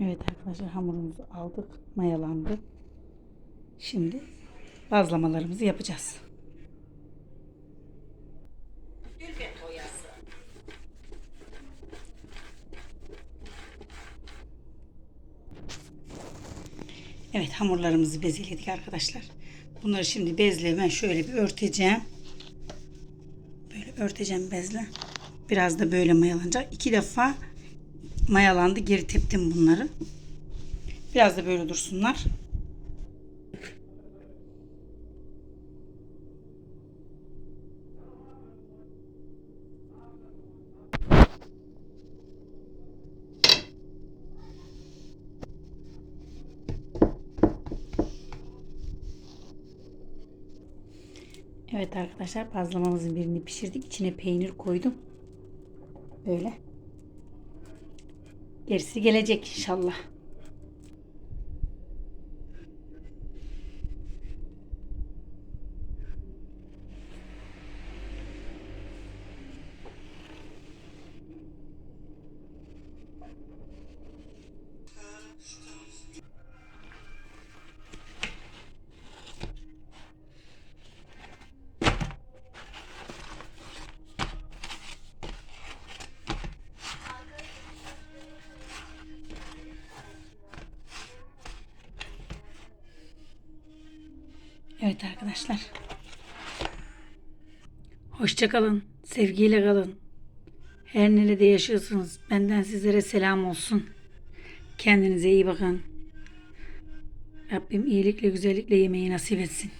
Evet arkadaşlar hamurumuzu aldık. Mayalandı. Şimdi bazlamalarımızı yapacağız. Evet hamurlarımızı bezeledik arkadaşlar. Bunları şimdi bezle ben şöyle bir örteceğim. Böyle örteceğim bezle. Biraz da böyle mayalanacak. İki defa mayalandı. Geri teptim bunları. Biraz da böyle dursunlar. Evet arkadaşlar bazlamamızın birini pişirdik. İçine peynir koydum. Böyle. Gerisi gelecek inşallah. Evet arkadaşlar. Hoşça kalın. Sevgiyle kalın. Her nerede yaşıyorsunuz benden sizlere selam olsun. Kendinize iyi bakın. Rabbim iyilikle güzellikle yemeği nasip etsin.